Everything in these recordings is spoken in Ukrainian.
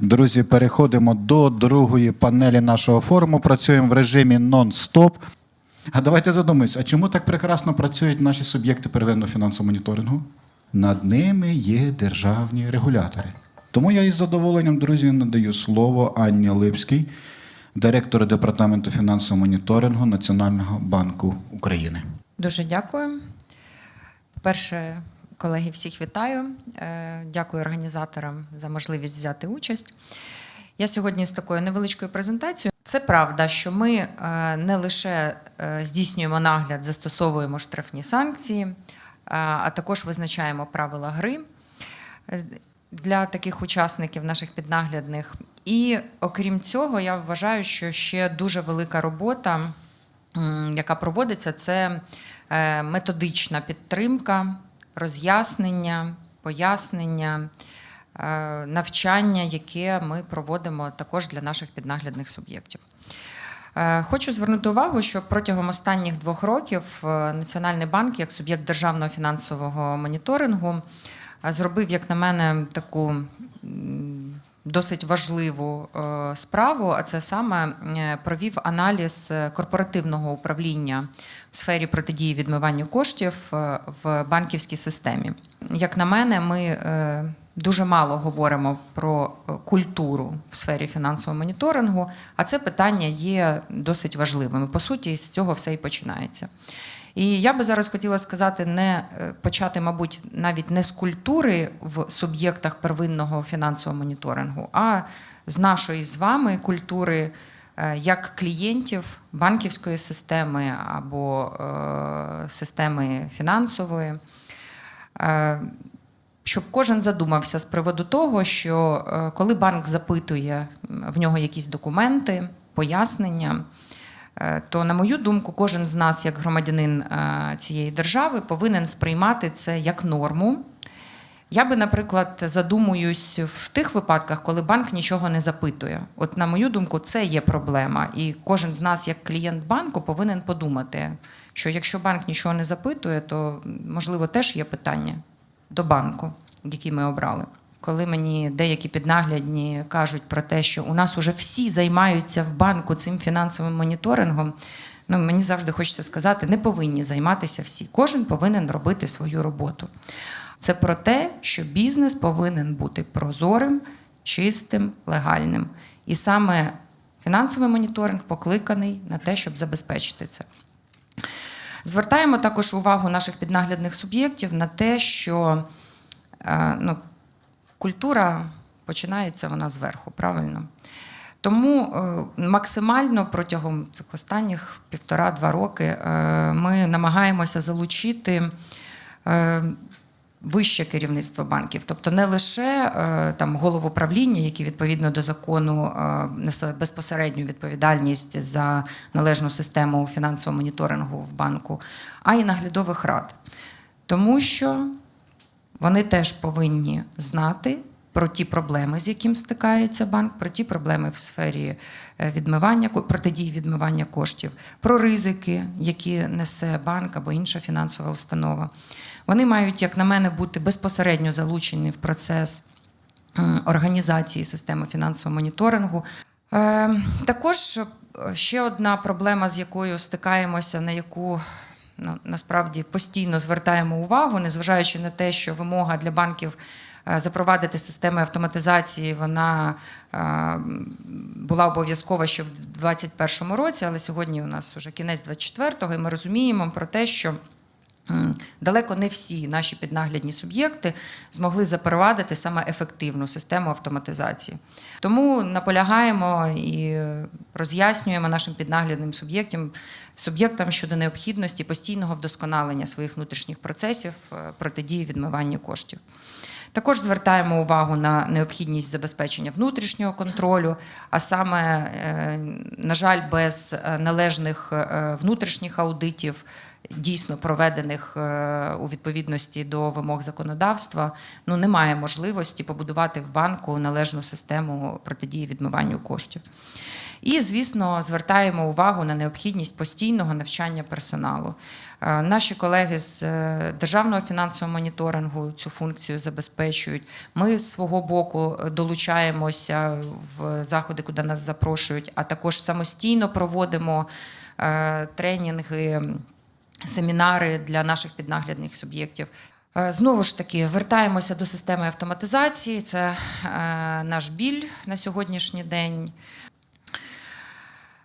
Друзі, переходимо до другої панелі нашого форуму. Працюємо в режимі нон-стоп. А давайте задумаємось, а чому так прекрасно працюють наші суб'єкти первинного фінансового моніторингу? Над ними є державні регулятори. Тому я із задоволенням, друзі, надаю слово Анні Липській, директору департаменту фінансового моніторингу Національного банку України. Дуже дякую. Перше, колеги, всіх вітаю. Е, Дякую організаторам за можливість взяти участь. Я сьогодні з такою невеличкою презентацією. Це правда, що ми е, не лише е, здійснюємо нагляд, застосовуємо штрафні санкції, а також визначаємо правила гри для таких учасників наших піднаглядних. І окрім цього, я вважаю, що ще дуже велика робота, яка проводиться, це методична підтримка, роз'яснення, пояснення, е, навчання, яке ми проводимо також для наших піднаглядних суб'єктів. Е, Хочу звернути увагу, що протягом останніх двох років е, Національний банк, як суб'єкт державного фінансового моніторингу, зробив, як на мене, таку досить важливу справу, а це саме провів аналіз корпоративного управління в сфері протидії відмиванню коштів е, в банківській системі. Як на мене, ми е, дуже мало говоримо про е, культуру в сфері фінансового моніторингу, а це питання є досить важливим. По суті, з цього все і починається. І я би зараз хотіла сказати, не почати, мабуть, навіть не з культури в суб'єктах первинного фінансового моніторингу, а з нашої з вами культури як клієнтів банківської системи або е, системи фінансової. Е, щоб кожен задумався з приводу того, що е, коли банк запитує в нього якісь документи, пояснення, е, то, на мою думку, кожен з нас, як громадянин е, цієї держави, повинен сприймати це як норму. Я би, наприклад, задумуюсь в тих випадках, коли банк нічого не запитує. От, на мою думку, це є проблема. І кожен з нас, як клієнт банку, повинен подумати, що якщо банк нічого не запитує, то можливо теж є питання до банку, який ми обрали. Коли мені деякі піднаглядні кажуть про те, що у нас вже всі займаються в банку цим фінансовим моніторингом, ну мені завжди хочеться сказати, не повинні займатися всі. Кожен повинен робити свою роботу. Це про те, що бізнес повинен бути прозорим, чистим, легальним. І саме фінансовий моніторинг покликаний на те, щоб забезпечити це. Звертаємо також увагу наших піднаглядних суб'єктів на те, що е, ну, культура починається вона зверху, правильно? Тому е, максимально протягом цих останніх півтора-два роки е, ми намагаємося залучити вище керівництво банків, тобто не лише е, там голову правління, які відповідно до закону е, несе безпосередню відповідальність за належну систему фінансового моніторингу в банку, а й наглядових рад. Тому що вони теж повинні знати про ті проблеми, з яким стикається банк, про ті проблеми в сфері е, відмивання протидії відмивання коштів, про ризики, які несе банк або інша фінансова установа. Вони мають, як на мене, бути безпосередньо залучені в процес організації системи фінансового моніторингу. Е, Також е, ще одна проблема, з якою стикаємося, на яку ну, насправді постійно звертаємо увагу, незважаючи на те, що вимога для банків запровадити системи автоматизації, вона е, була обов'язкова ще в 2021 році, але сьогодні у нас вже кінець 24-го, і ми розуміємо про те, що Далеко не всі наші піднаглядні суб'єкти змогли запровадити саме ефективну систему автоматизації. Тому наполягаємо і роз'яснюємо нашим піднаглядним суб'єктам суб'єктам щодо необхідності постійного вдосконалення своїх внутрішніх процесів е, протидії відмиванню коштів. Також звертаємо увагу на необхідність забезпечення внутрішнього контролю, а саме, е, на жаль, без е, належних е, внутрішніх аудитів, дійсно проведених у відповідності до вимог законодавства, ну немає можливості побудувати в банку належну систему протидії відмиванню коштів. І, звісно, звертаємо увагу на необхідність постійного навчання персоналу. Е, Наші колеги з е, державного фінансового моніторингу цю функцію забезпечують. Ми з свого боку е, долучаємося в заходи, куди нас запрошують, а також самостійно проводимо тренінги, семінари для наших піднаглядних суб'єктів. Знову ж таки, вертаємося до системи автоматизації. Це наш біль на сьогоднішній день.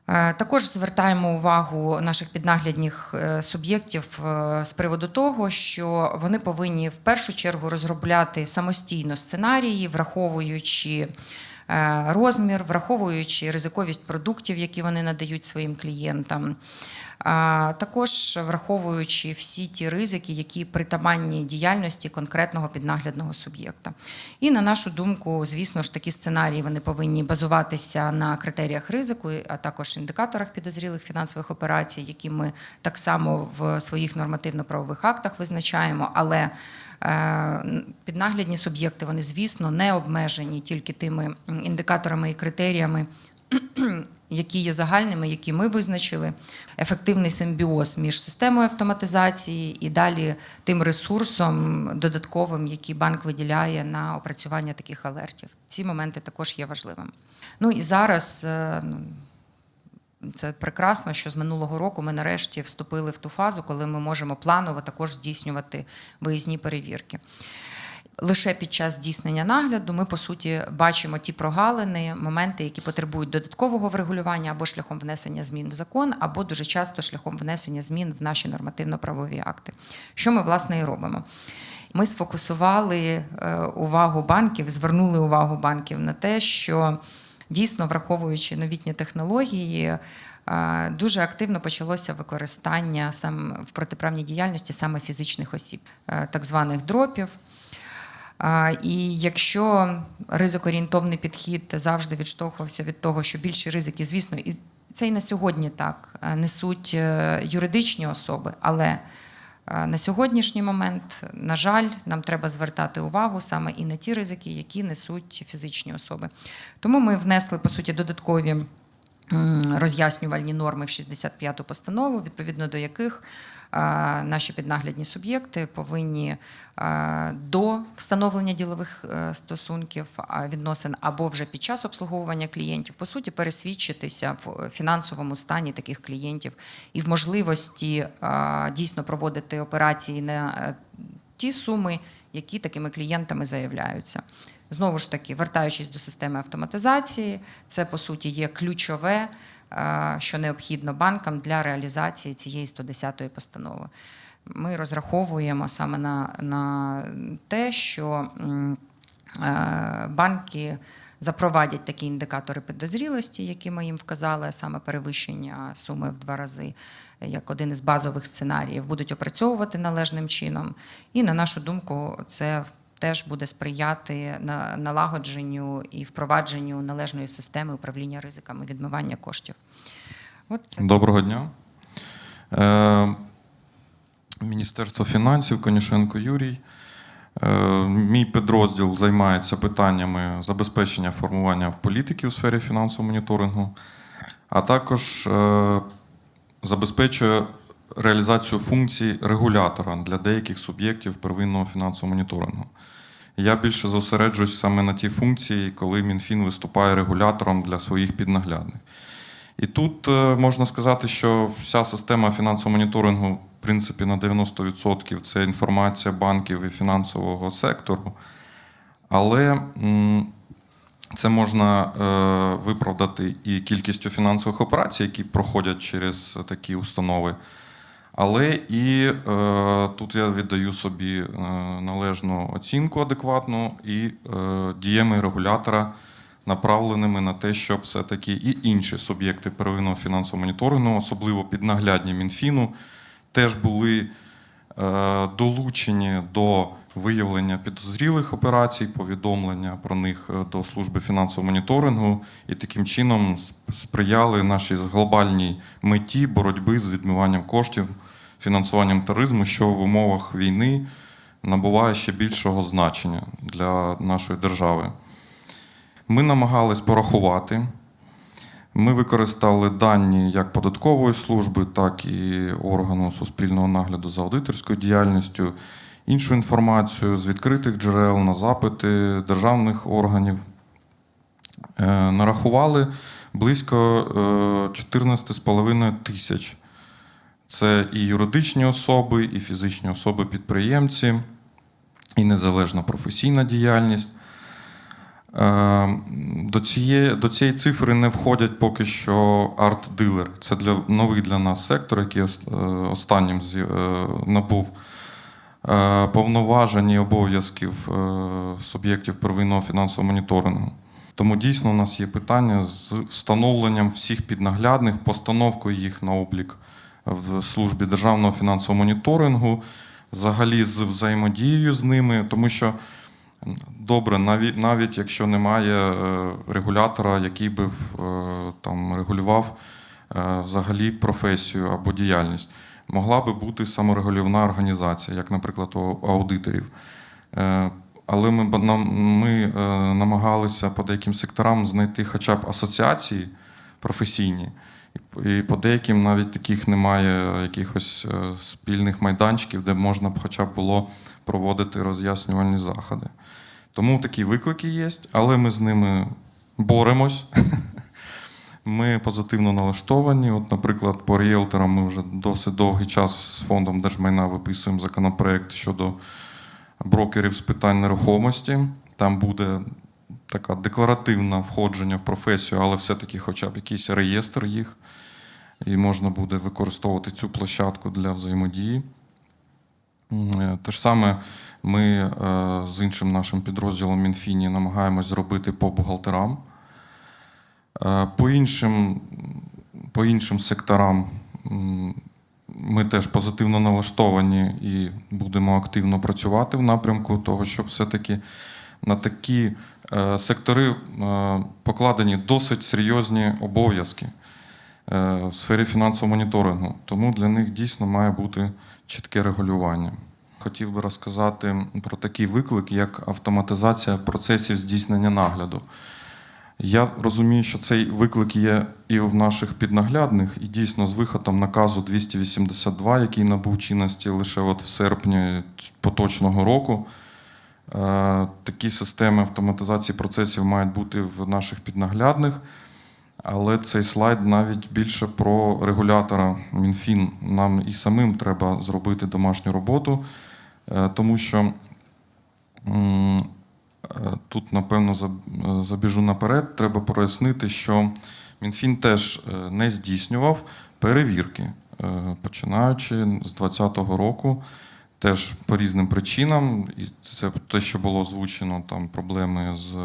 Е, Також звертаємо увагу наших піднаглядних е, суб'єктів е, з приводу того, що вони повинні в першу чергу розробляти самостійно сценарії, враховуючи розмір, враховуючи ризиковість продуктів, які вони надають своїм клієнтам. Також враховуючи всі ті ризики, які притаманні діяльності конкретного піднаглядного суб'єкта. І на нашу думку, звісно ж, такі сценарії вони повинні базуватися на критеріях ризику, а також індикаторах підозрілих фінансових операцій, які ми так само в своїх нормативно-правових актах визначаємо. Але е, піднаглядні суб'єкти, вони, звісно, не обмежені тільки тими індикаторами і критеріями, які є загальними, які ми визначили, ефективний симбіоз між системою автоматизації і далі тим ресурсом додатковим, який банк виділяє на опрацювання таких алертів. Ці моменти також є важливими. Ну і зараз. е, ну, Це прекрасно, що з минулого року ми нарешті вступили в ту фазу, коли ми можемо планово також здійснювати виїзні перевірки. Лише під час здійснення нагляду ми по суті бачимо ті прогалини, моменти, які потребують додаткового врегулювання або шляхом внесення змін в закон, або дуже часто шляхом внесення змін в наші нормативно-правові акти. Що ми власне і робимо? Ми сфокусували е, увагу банків, звернули увагу банків на те, що дійсно, враховуючи новітні технології, е, дуже активно почалося використання сам в протиправній діяльності саме фізичних осіб, е, так званих дропів. І якщо ризикоорієнтовний підхід завжди відштовхувався від того, що більші ризики, звісно, і це і на сьогодні так е, несуть е, юридичні особи, але е, на сьогоднішній момент, на жаль, нам треба звертати увагу саме і на ті ризики, які несуть фізичні особи. Тому ми внесли по суті додаткові роз'яснювальні норми в 65-ту постанову, відповідно до яких наші піднаглядні суб'єкти повинні е, до встановлення ділових е, стосунків відносин або вже під час обслуговування клієнтів, по суті, пересвідчитися в фінансовому стані таких клієнтів і в можливості е, дійсно проводити операції на е, ті суми, які такими клієнтами заявляються. Знову ж таки, вертаючись до системи автоматизації, це по суті є ключове, е, що необхідно банкам для реалізації цієї 110-ї постанови. Ми розраховуємо саме на, на те, що е, банки запровадять такі індикатори підозрілості, які ми їм вказали, саме перевищення суми в два рази, як один із базових сценаріїв, будуть опрацьовувати належним чином. І на нашу думку, це теж буде сприяти налагодженню і впровадженню належної системи управління ризиками відмивання коштів. От це Доброго дня. Е, Міністерство фінансів, Конюшенко Юрій. Е, Мій підрозділ займається питаннями забезпечення формування політики у сфері фінансового моніторингу, а також е, забезпечує реалізацію функцій регулятора для деяких суб'єктів первинного фінансового моніторингу. Я більше зосереджуюсь саме на ті функції, коли МінФін виступає регулятором для своїх піднаглядних. І тут е, можна сказати, що вся система фінансового моніторингу, в принципі, на 90% це інформація банків і фінансового сектору. Але це можна е, виправдати і кількістю фінансових операцій, які проходять через такі установи. Але і е, тут я віддаю собі е, належну оцінку адекватну і е, діями регулятора направленими на те, щоб все-таки і інші суб'єкти первинного фінансового моніторингу, особливо піднаглядні Мінфіну, теж були е, долучені до виявлення підозрілих операцій, повідомлення про них е, до служби фінансового моніторингу і таким чином сприяли нашій глобальній меті боротьби з відмиванням коштів, фінансуванням тероризму, що в умовах війни набуває ще більшого значення для нашої держави. Ми намагались порахувати. Ми використали дані як податкової служби, так і органу суспільного нагляду за аудиторською діяльністю, іншу інформацію з відкритих джерел на запити державних органів. Е, Нарахували близько е, 14,5 тисяч. Це і юридичні особи, і фізичні особи-підприємці, і незалежна професійна діяльність. Е, До цієї, до цієї цифри не входять поки що арт-дилери. Це для, новий для нас сектор, який е, останнім е, набув повноважень і обов'язків суб'єктів первинного фінансового моніторингу. Тому дійсно у нас є питання з встановленням всіх піднаглядних, постановкою їх на облік в службі державного фінансового моніторингу, взагалі з взаємодією з ними, тому що добре, навіть, навіть якщо немає е, регулятора, який би е, там регулював е, взагалі професію або діяльність, могла би бути саморегулівна організація, як, наприклад, у аудиторів. Але ми, ми намагалися по деяким секторам знайти хоча б асоціації професійні. І по деяким навіть таких немає якихось е, спільних майданчиків, де можна б хоча б було проводити роз'яснювальні заходи. Тому такі виклики є, але ми з ними боремось. Ми позитивно налаштовані. От, наприклад, по ріелторам ми вже досить довгий час з фондом держмайна виписуємо законопроект щодо брокерів з питань нерухомості. Там буде така декларативне входження в професію, але все-таки хоча б якийсь реєстр їх. І можна буде використовувати цю площадку для взаємодії. Е, Те ж саме ми е, з іншим нашим підрозділом Мінфіні намагаємось зробити по бухгалтерам. Е, По іншим, по іншим секторам ми теж позитивно налаштовані і будемо активно працювати в напрямку того, щоб все-таки на такі сектори е, покладені досить серйозні обов'язки е, в сфері фінансового моніторингу. Тому для них дійсно має бути чітке регулювання. Хотів би розказати про такий виклик, як автоматизація процесів здійснення нагляду. Я розумію, що цей виклик є і в наших піднаглядних, і дійсно з виходом наказу 282, який набув чинності лише от в серпні поточного року. Е, Такі системи автоматизації процесів мають бути в наших піднаглядних. Але цей слайд навіть більше про регулятора Мінфін. Нам і самим треба зробити домашню роботу, е, тому що е, тут, напевно, забіжу наперед, треба прояснити, що Мінфін теж не здійснював перевірки, починаючи з 2020 року. Теж по різним причинам, і це те, що було озвучено, там проблеми з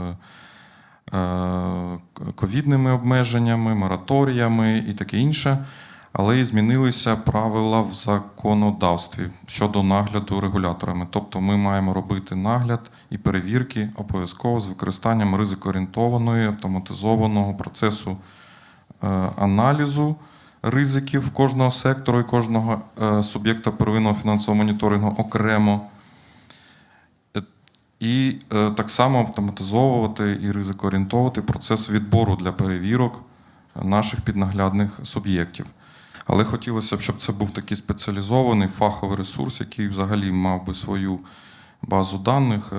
е, ковідними обмеженнями, мораторіями і таке інше. Але і змінилися правила в законодавстві щодо нагляду регуляторами. Тобто ми маємо робити нагляд і перевірки обов'язково з використанням ризикоорієнтованої автоматизованого процесу е, аналізу ризиків кожного сектору і кожного е, суб'єкта первинного фінансового моніторингу окремо. Е, І е, так само автоматизовувати і ризикоорієнтовувати процес відбору для перевірок наших піднаглядних суб'єктів. Але хотілося б, щоб це був такий спеціалізований фаховий ресурс, який взагалі мав би свою базу даних,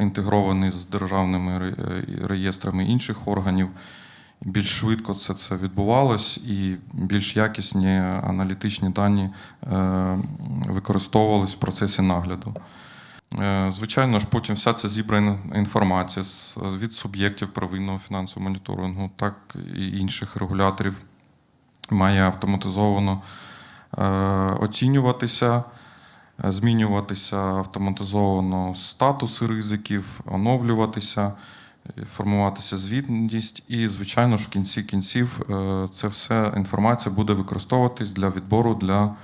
інтегрований з державними реєстрами інших органів. Більш швидко це, це відбувалось, і більш якісні аналітичні дані е, використовувались в процесі нагляду. Е, Звичайно ж, потім вся ця зібрана інформація від суб'єктів первинного фінансового моніторингу, так і інших регуляторів має автоматизовано е, оцінюватися, змінюватися автоматизовано статуси ризиків, оновлюватися, формуватися звітність, і, звичайно ж, в кінці кінців е, це все інформація буде використовуватись для відбору для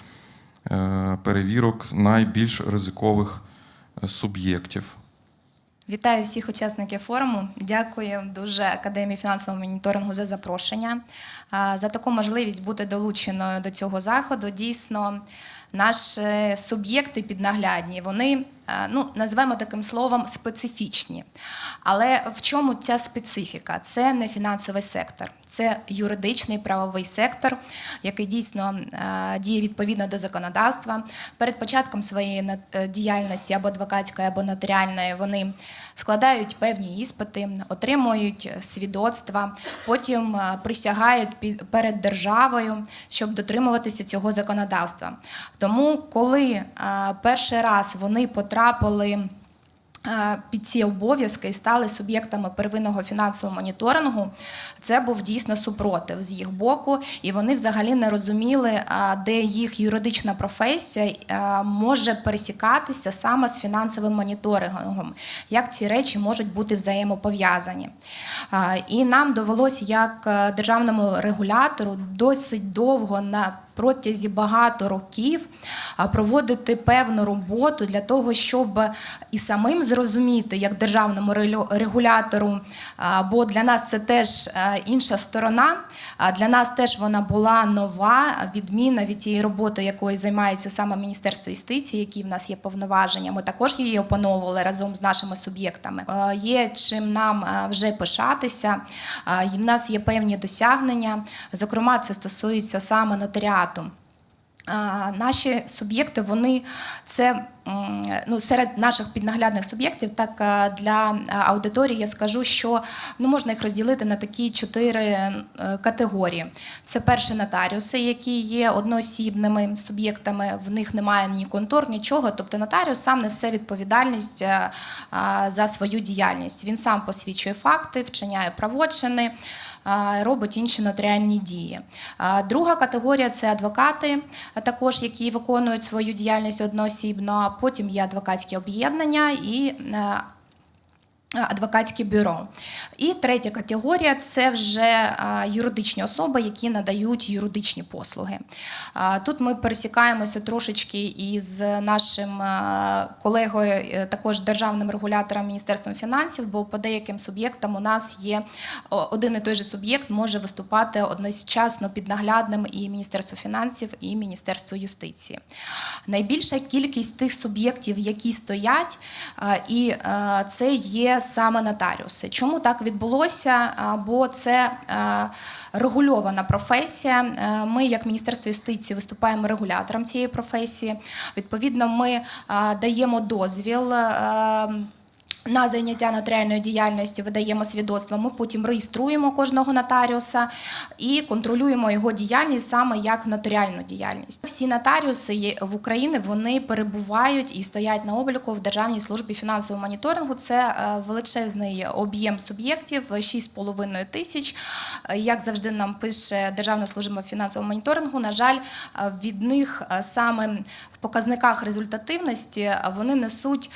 е, перевірок найбільш ризикових е, суб'єктів. Вітаю всіх учасників форуму. Дякую дуже Академії фінансового моніторингу за запрошення, за таку можливість бути долученою до цього заходу. Дійсно, наші суб'єкти піднаглядні вони е, ну, назвемо таким словом, специфічні. Але в чому ця специфіка? Це не фінансовий сектор, це юридичний правовий сектор, який дійсно е, діє відповідно до законодавства. Перед початком своєї е, діяльності або адвокатської, або нотаріальної вони складають певні іспити, отримують свідоцтва, потім е, присягають перед державою, щоб дотримуватися цього законодавства. Тому, коли е, перший раз вони потрапили е, під ці обов'язки і стали суб'єктами первинного фінансового моніторингу, це був дійсно супротив з їх боку, і вони взагалі не розуміли, е, де їх юридична професія е, може пересікатися саме з фінансовим моніторингом, як ці речі можуть бути взаємопов'язані. І нам довелося як державному регулятору досить довго на протязі багато років проводити певну роботу для того, щоб і самим зрозуміти, як державному регулятору, бо для нас це теж е, інша сторона. Для нас теж вона була нова, відмінна від тієї роботи, якою займається саме Міністерство юстиції, які в нас є повноваження. Ми також її опановували разом з нашими суб'єктами. Е, Є чим нам е, вже пишатися. І В нас є певні досягнення. Зокрема, це стосується саме нотаріату. Наші суб'єкти, вони це ну, серед наших піднаглядних суб'єктів, так для аудиторії я скажу, що ну, можна їх розділити на такі чотири е, категорії. Це перші нотаріуси, які є одноосібними суб'єктами, в них немає ні контор, нічого. Тобто нотаріус сам несе відповідальність е, за свою діяльність. Він сам посвідчує факти, вчиняє правочини робить інші нотаріальні дії. Друга категорія це адвокати, також які виконують свою діяльність одноосібно. Потім є адвокатські об'єднання і е, Адвокатське бюро. І третя категорія це вже юридичні особи, які надають юридичні послуги. Тут ми пересікаємося трошечки із нашим колегою, е, також державним регулятором Міністерством фінансів, бо по деяким суб'єктам у нас є один і той же суб'єкт може виступати одночасно піднаглядним і Міністерство фінансів, і Міністерство юстиції. Найбільша кількість тих суб'єктів, які стоять, і це є саме нотаріуси. Чому так відбулося? Бо це е, регульована професія. Е, Ми, як Міністерство юстиції, виступаємо регулятором цієї професії. Відповідно, ми е, даємо дозвіл. На заняття нотаріальною діяльністю видаємо свідоцтво. Ми потім реєструємо кожного нотаріуса і контролюємо його діяльність саме як нотаріальну діяльність. Всі нотаріуси в Україні вони перебувають і стоять на обліку в Державній службі фінансового моніторингу. Це е, величезний об'єм суб'єктів 6,5 тисяч. Е, Як завжди нам пише Державна служба фінансового моніторингу. На жаль, е, від них саме в показниках результативності вони несуть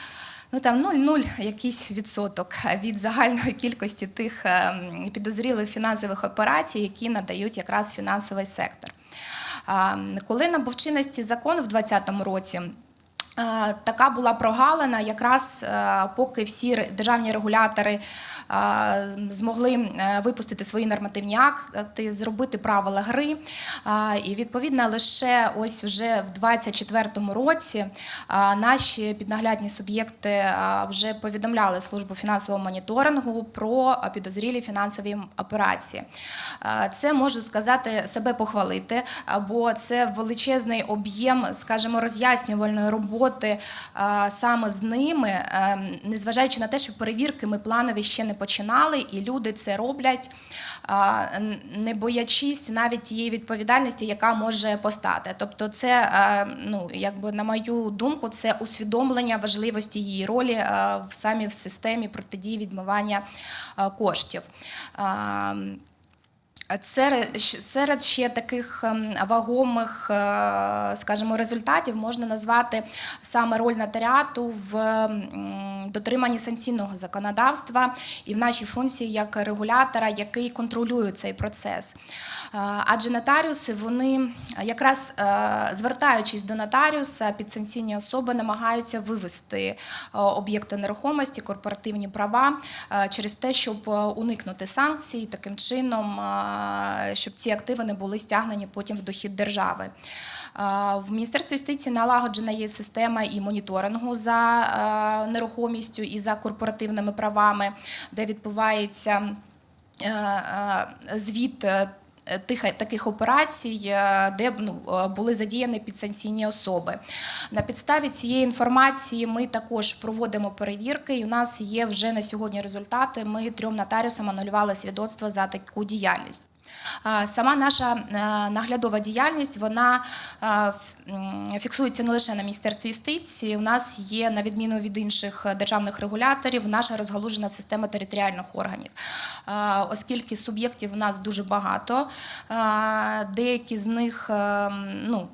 ну там 0,0 якийсь відсоток від загальної кількості тих ем, підозрілих фінансових операцій, які надають якраз фінансовий сектор. Коли набув чинності закон в 2020 році. е, Така була прогалина, якраз е, поки всі державні регулятори змогли е, випустити свої нормативні акти, зробити правила гри. І відповідно лише ось вже в 2024 році наші піднаглядні суб'єкти вже повідомляли службу фінансового моніторингу про підозрілі фінансові операції. Це можу сказати себе похвалити, бо це величезний об'єм, скажімо, роз'яснювальної роботи саме з ними, е, незважаючи на те, що перевірки ми планові ще не починали, і люди це роблять, не боячись навіть тієї відповідальності, яка може постати. Тобто, це е, ну якби на мою думку, це усвідомлення важливості її ролі е, в самі в системі протидії відмивання е, коштів. Серед, ще таких ем, вагомих, е, скажімо, результатів можна назвати саме роль нотаріату в дотриманні санкційного законодавства і в нашій функції як регулятора, який контролює цей процес. Е, Адже нотаріуси, вони якраз е, звертаючись до нотаріуса, підсанкційні особи намагаються вивести об'єкти нерухомості, корпоративні права через те, щоб уникнути санкцій, таким чином щоб ці активи не були стягнені потім в дохід держави. Е, В Міністерстві юстиції налагоджена є система і моніторингу за е, нерухомістю і за корпоративними правами, де відбувається е, е, звіт. Тих таких операцій, е, де ну, е, були задіяні підсанкційні особи. На підставі цієї інформації ми також проводимо перевірки, і у нас є вже на сьогодні результати. Ми трьом нотаріусам анулювали свідоцтво за таку діяльність. Сама наша е, наглядова діяльність вона е, фіксується не лише на Міністерстві юстиції. У нас є, на відміну від інших е, державних регуляторів, наша розгалужена система територіальних органів. Оскільки суб'єктів у нас дуже багато, деякі з них е, ну,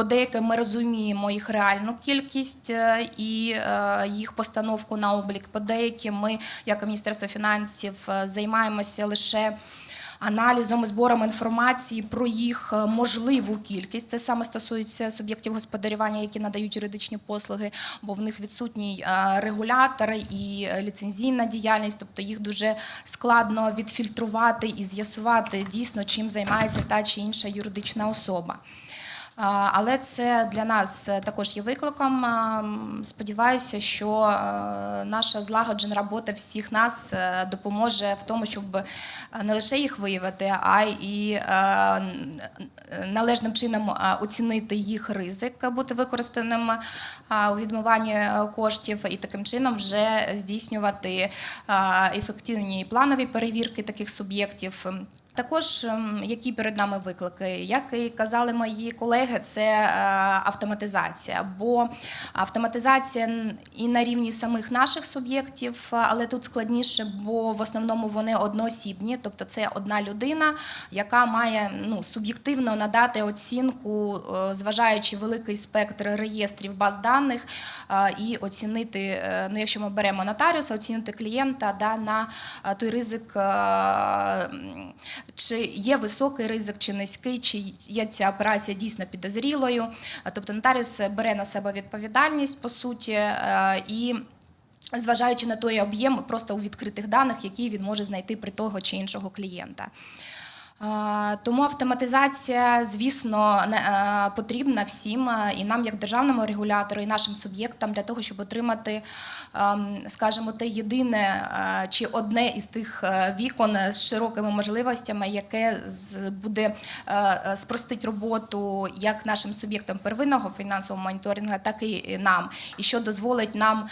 по деяким ми розуміємо їх реальну кількість е, і е, їх постановку на облік. По деяким ми, як Міністерство фінансів, е, займаємося лише. Аналізом і збором інформації про їх е, можливу кількість. Це саме стосується суб'єктів господарювання, які надають юридичні послуги, бо в них відсутній е, регулятор і е, ліцензійна діяльність, тобто їх дуже складно відфільтрувати і з'ясувати дійсно, чим займається та чи інша юридична особа. Але це для нас е, також є викликом. Сподіваюся, що е, наша злагоджена робота всіх нас е, допоможе в тому, щоб не лише їх виявити, а й належним чином оцінити їх ризик бути використаним у відмиванні коштів і таким чином вже здійснювати ефективні планові перевірки таких суб'єктів. Також ем, які перед нами виклики, як і казали мої колеги, це е, автоматизація. Бо автоматизація і на рівні самих наших суб'єктів, е, але тут складніше, бо в основному вони одноосібні, тобто це одна людина, яка має ну, суб'єктивно надати оцінку, е, зважаючи великий спектр реєстрів баз даних, і оцінити, ну якщо ми беремо нотаріуса, оцінити клієнта да, на той ризик. Чи є високий ризик, чи низький, чи є ця операція дійсно підозрілою. Тобто нотаріус бере на себе відповідальність по суті е, і. Зважаючи на той об'єм просто у відкритих даних, які він може знайти при того чи іншого клієнта. Тому автоматизація, звісно, е, потрібна всім, е, і нам, як державному регулятору, і нашим суб'єктам, для того, щоб отримати, ем, скажімо, те єдине е, чи одне із тих вікон з широкими можливостями, яке буде спростить роботу як нашим суб'єктам первинного фінансового моніторингу, так і нам, і що дозволить нам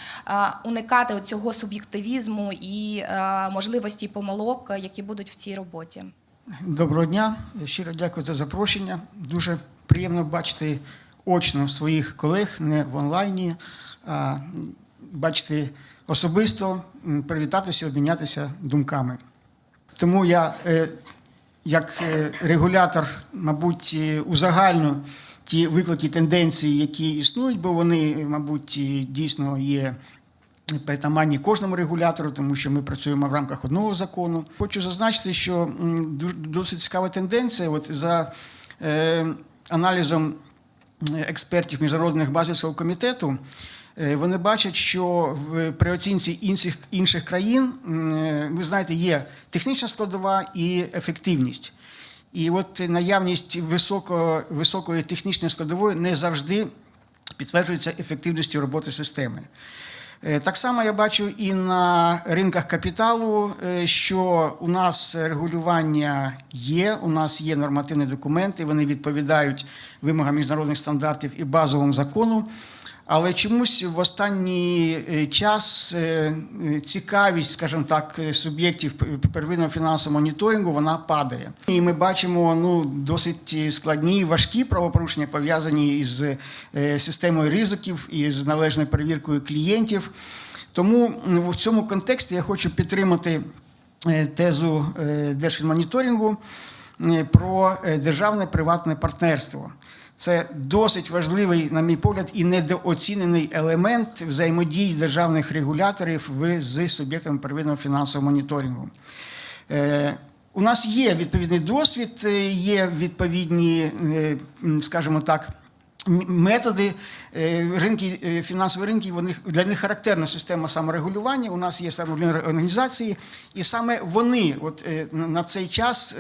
уникати цього суб'єктивізму і можливості помилок, які будуть в цій роботі. Доброго дня. Щиро дякую за запрошення. Дуже приємно бачити очно своїх колег, не в онлайні, а бачити особисто, привітатися, обмінятися думками. Тому я, е, як е, регулятор, мабуть, е, узагальню ті виклики, тенденції, які існують, бо вони, мабуть, дійсно є притаманні кожному регулятору, тому що ми працюємо в рамках одного закону. Хочу зазначити, що досить цікава тенденція. От за е, аналізом е, експертів міжнародних базисного комітету. е, Вони бачать, що при оцінці інших, інших країн, ви знаєте, є технічна складова і ефективність. І от наявність високо, високої технічної складової не завжди підтверджується ефективністю роботи системи. Е, Так само я бачу і на ринках капіталу, е, що у нас регулювання є, у нас є нормативні документи, вони відповідають вимогам міжнародних стандартів і базовому закону. Але чомусь в останній е, час е, цікавість, скажімо так, е, суб'єктів первинного фінансового моніторингу вона падає. І ми бачимо ну, досить складні і важкі правопорушення, пов'язані із системою ризиків і з належною перевіркою клієнтів. Тому в цьому контексті я хочу підтримати тезу Держфінмоніторингу про державне приватне партнерство. Це досить важливий, на мій погляд, і недооцінений елемент взаємодії державних регуляторів з суб'єктами первинного фінансового моніторингу. Е, У нас є відповідний досвід, е, є відповідні, е, скажімо так, методи. Ринки, фінансові ринки, вони, для них характерна система саморегулювання. У нас є саморегулювальні організації, і саме вони от, на цей час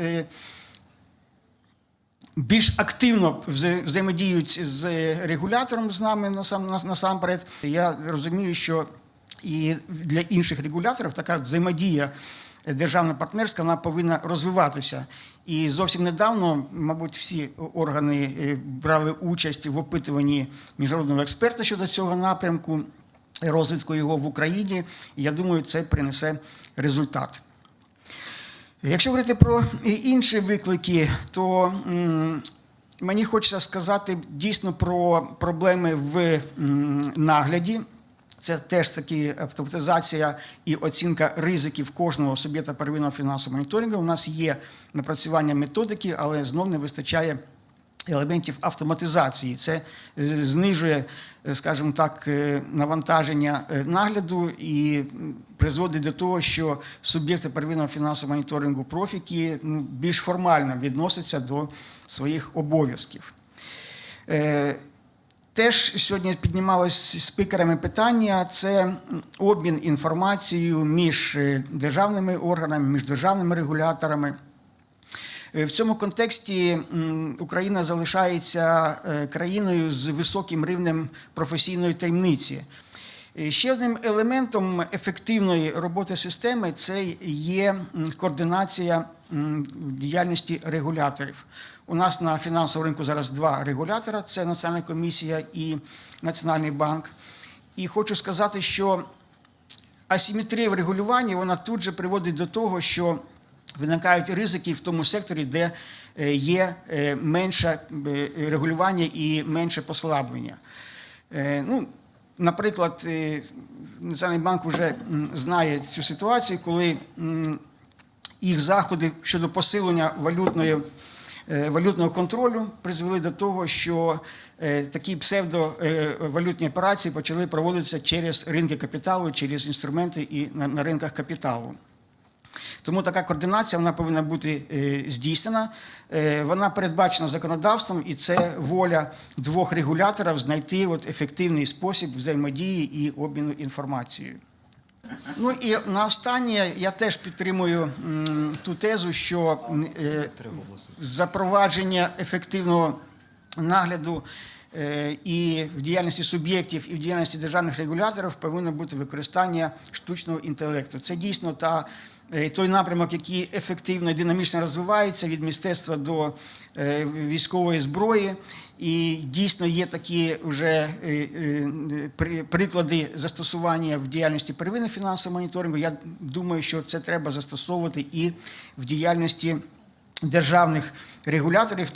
більш активно взаємодіють з регулятором з нами насам, нас- насамперед. Я розумію, що і для інших регуляторів така взаємодія державно-партнерська вона повинна розвиватися. І зовсім недавно, мабуть, всі органи е, брали участь в опитуванні міжнародного експерта щодо цього напрямку, розвитку його в Україні. Я думаю, це принесе результат. Якщо говорити про інші виклики, то мені хочеться сказати дійсно про проблеми в нагляді. Це теж таки автоматизація і оцінка ризиків кожного суб'єкта первинного фінансового моніторингу. У нас є напрацювання методики, але знов не вистачає елементів автоматизації. Це е, знижує, е, скажімо так, е, навантаження нагляду і призводить до того, що суб'єкти первинного фінансового моніторингу профіки ну, більш формально відносяться до своїх обов'язків. Теж сьогодні піднімалось спікерами питання: це обмін інформацією між державними органами, між державними регуляторами. Е, В цьому контексті Україна залишається е, країною з високим рівнем професійної таємниці. Е, Ще одним елементом ефективної роботи системи це є координація діяльності регуляторів. У нас на фінансовому ринку зараз два регулятора: це Національна комісія і Національний банк. І хочу сказати, що асиметрія в регулюванні вона тут же приводить до того, що виникають ризики в тому секторі, де е, є е, менше регулювання і менше послаблення. Е, Ну, наприклад, Національний банк вже знає цю ситуацію, коли їх заходи щодо посилення валютної, валютного контролю призвели до того, що такі псевдовалютні операції почали проводитися через ринки капіталу, через інструменти і на ринках капіталу. Тому така координація вона повинна бути е, здійснена. Е, Вона передбачена законодавством, і це воля двох регуляторів знайти от ефективний спосіб взаємодії і обміну інформацією. Ну і на останнє я теж підтримую ту тезу, що е, запровадження ефективного нагляду і в діяльності суб'єктів, і в діяльності державних регуляторів повинно бути використання штучного інтелекту. Це дійсно та. Е, Той напрямок, який ефективно і динамічно розвивається від мистецтва до е, військової зброї, і дійсно є такі вже е, при- приклади застосування в діяльності первинних фінансового моніторингу. Я думаю, що це треба застосовувати і в діяльності державних регуляторів,